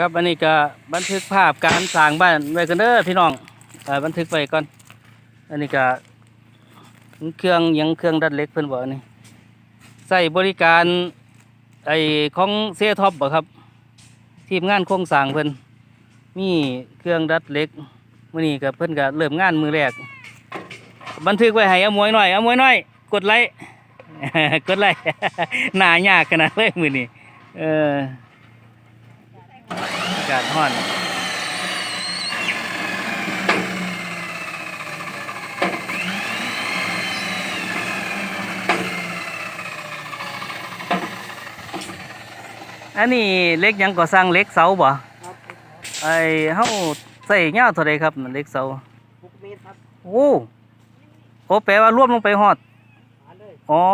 ครับอันนี้ก็บันทึกภาพการสร้างบ้านไว้กันเด้อพี่น้องอบันทึกไว้ก่อน อันนี้ก็เครื่องยังเครื่องดัดเล็กเพิ่อนบอกนี่ใส่บริการไอ้ของเซท็อปบ่ครับ ทีมงานโครงสร้างเพิ่อนมีเครื่องดัดเล็กมื้อนี้ก็เพิ่อนก็เริ่มงานมือแรก บันทึกไว้ให้อมวยหน่อยอมวยหน่อย กดไลค์กดไลค์หนายากขนาดเลยมือนี้เออากาศร้อนอันนี้เล็กหยังก่อสร้างเล็กเสาบ่ครับไอ้เฮาใส่ยาวเท่าใดครับนั่นเล็กเสาหกเมตรครับ โอ้โอ้แปลว่ารวมลงไปฮอดหาเลยอ๋อ